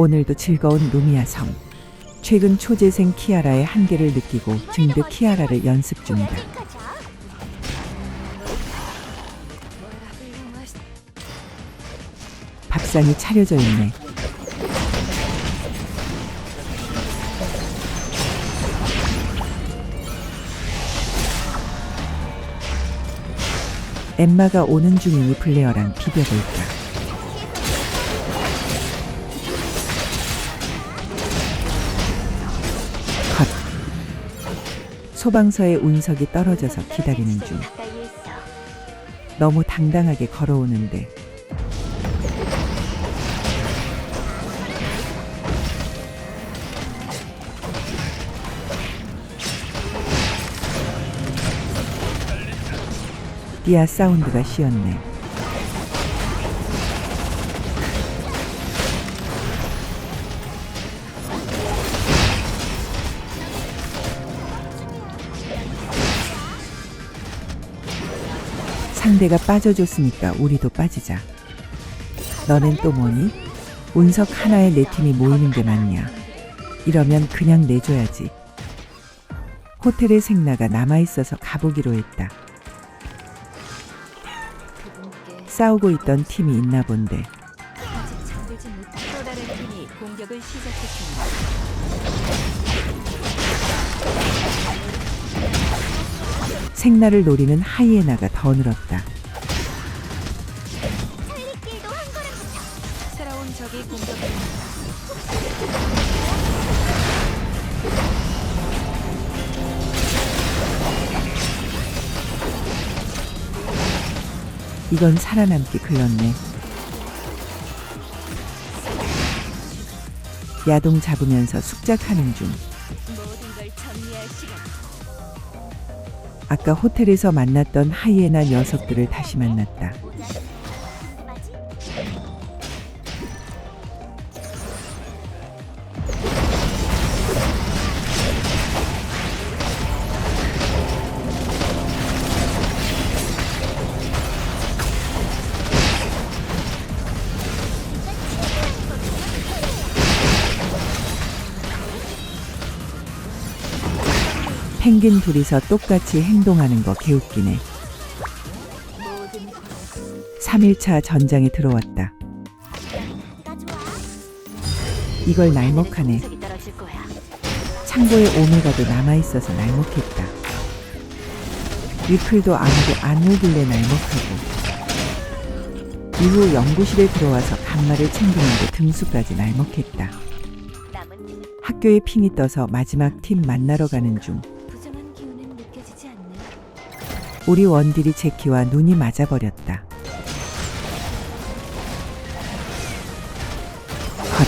오늘도 즐거운 루미아 섬. 최근 초재생 키아라의 한계를 느끼고 증득 키아라를 연습 중이다. 밥상이 차려져 있네. 엠마가 오는 중이니 블레어랑 비벼볼까. 소방서의 운석이 떨어져서 기다리는 중. 너무 당당하게 걸어오는데 디아 사운드가 쉬었네. 상대가 빠져줬으니까 우리도 빠지자. 너넨 또 뭐니? 운석 하나에 내 팀이 모이는 게 맞냐? 이러면 그냥 내줘야지. 호텔의 생나가 남아있어서 가보기로 했다. 싸우고 있던 팀이 있나 본데 생나를 노리는 하이에나가 더 늘었다. 새로운 적이 공격합니다. 이건 살아남기 글렀네. 야동 잡으면서 숙작하는 중. 모든 걸 정리할 시간. 아까 호텔에서 만났던 하이에나 녀석들을 다시 만났다. 펭귄 둘이서 똑같이 행동하는 거 개웃기네. 모든 3일차 전장에 들어왔다. 이걸 날먹하네. 창고에 오메가도 남아있어서 날먹했다. 위클도 아무도 안 오길래 날먹하고. 이후 연구실에 들어와서 간마를 챙기는데 등수까지 날먹했다. 학교에 핑이 떠서 마지막 팀 만나러 가는 중. 느껴지지 않네. 우리 원딜이 제키와 눈이 맞아버렸다. 컷.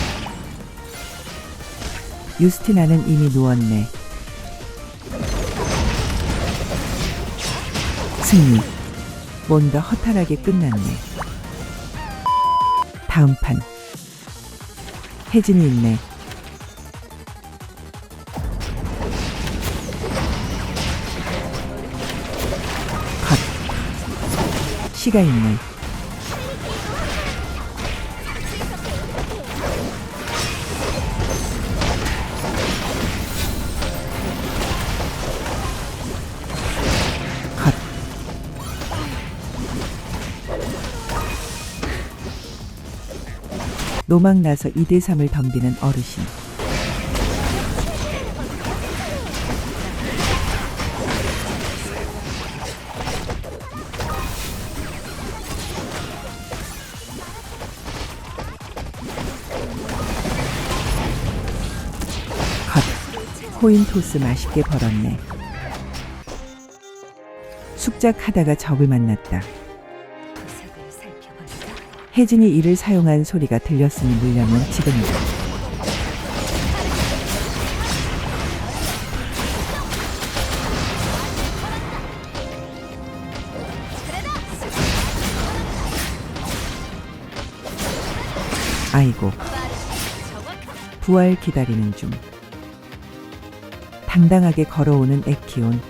유스티나는 이미 누웠네. 승리. 뭔가 허탈하게 끝났네. 다음 판. 혜진이 있네. 컷. 시가 있네. 컷. 노망 나서 2대3을 덤비는 어르신. 코인 토스 맛있게 벌었네. 숙작하다가 적을 만났다. 혜진이 이를 사용한 소리가 들렸으니 물려면 지금이다. 아이고. 부활 기다리는 중. 당당하게 걸어오는 에키온.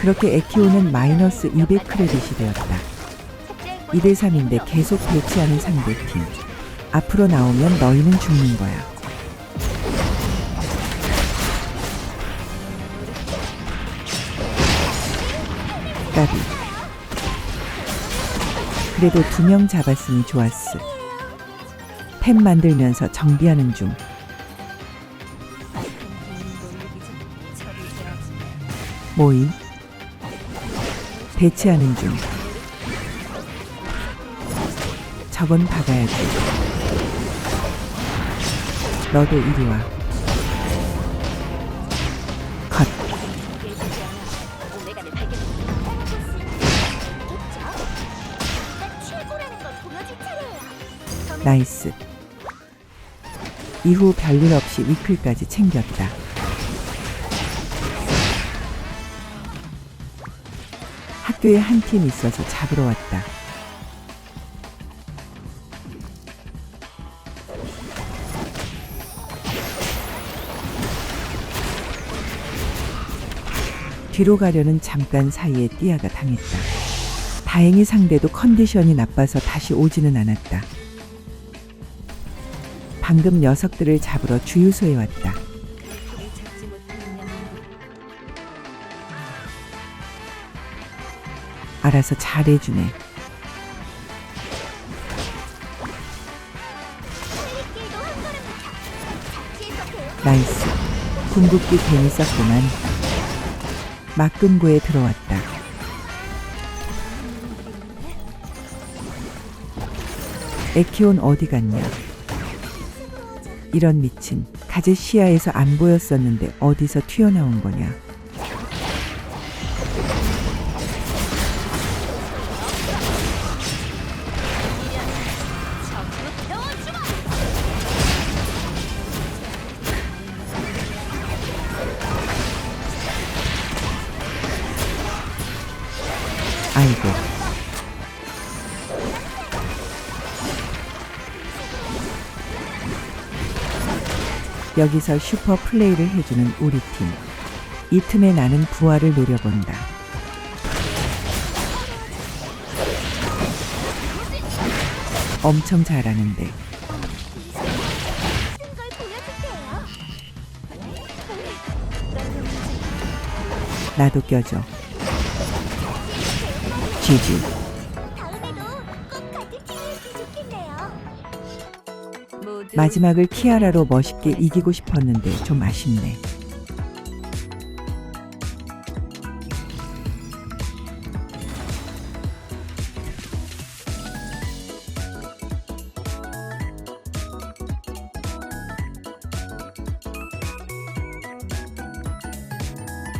그렇게 에키오는 마이너스 200 크레딧이 되었다. 2대 3인데 계속 배치하는 상대팀. 앞으로 나오면 너희는 죽는 거야. 까비. 그래도 두 명 잡았으니 좋았어. 템 만들면서 정비하는 중. 모임. 배치하는 중. 저건 박아야지. 너도 이리 와. 나이스. 이후 별일 없이 위클까지 챙겼다. 학교에 한 팀 있어서 잡으러 왔다. 뒤로 가려는 잠깐 사이에 띠아가 당했다. 다행히 상대도 컨디션이 나빠서 다시 오지는 않았다. 방금 녀석들을 잡으러 주유소에 왔다. 알아서 잘해주네. 나이스. 궁극기 괜히 썼구만. 막금고에 들어왔다. 에키온 어디 갔냐? 이런 미친. 가제 시야에서 안 보였었는데 어디서 튀어나온 거냐? 아이고. 여기서 슈퍼 플레이를 해주는 우리 팀. 이 틈에 나는 부활을 노려본다. 엄청 잘하는데. 나도 껴줘. 지지. 마지막을 키아라로 멋있게 이기고 싶었는데 좀 아쉽네.